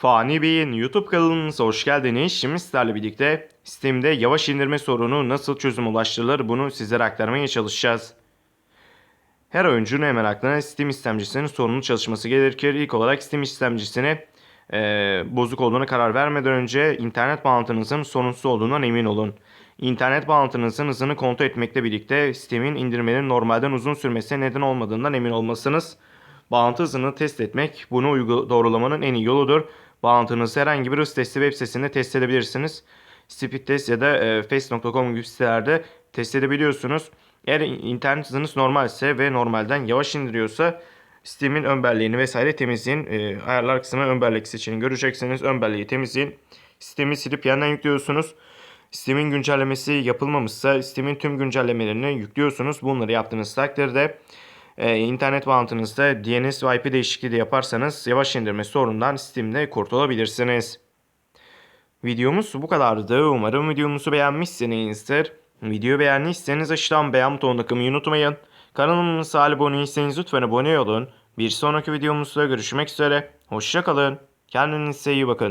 Fani Bey'in YouTube kanalımıza hoş geldiniz. Şimdi sizlerle birlikte Steam'de yavaş indirme sorunu nasıl çözüm ulaştırılır bunu sizlere aktarmaya çalışacağız. Her oyuncunun hemen aklına Steam istemcisinin sorunlu çalışması gerekir. İlk olarak Steam istemcisine eee, bozuk olduğuna karar vermeden önce internet bağlantınızın sorunsuz olduğundan emin olun. İnternet bağlantınızın hızını kontrol etmekle birlikte Steam'in indirmenin normalden uzun sürmesine neden olmadığından emin olmasınız. Bağlantı hızını test etmek bunu uygu- doğrulamanın en iyi yoludur. Bağlantınızı herhangi bir hız testi web sitesinde test edebilirsiniz. Speedtest ya da e, face.com gibi sitelerde test edebiliyorsunuz. Eğer internet hızınız normal ise ve normalden yavaş indiriyorsa Steam'in ön belleğini vesaire temizleyin. E, ayarlar kısmına ön bellek seçeneğini göreceksiniz. Ön belleği temizleyin. Steam'i silip yeniden yüklüyorsunuz. Steam'in güncellemesi yapılmamışsa Steam'in tüm güncellemelerini yüklüyorsunuz. Bunları yaptığınız takdirde e, internet bağlantınızda DNS ve IP değişikliği de yaparsanız yavaş indirme sorunundan Steam'de kurtulabilirsiniz. Videomuz bu kadardı. Umarım videomuzu beğenmişsinizdir. Videoyu beğendiyseniz aşağıdan beğen butonuna tıklamayı unutmayın. Kanalımıza abone değilseniz lütfen abone olun. Bir sonraki videomuzda görüşmek üzere. Hoşçakalın. Kendinize iyi bakın.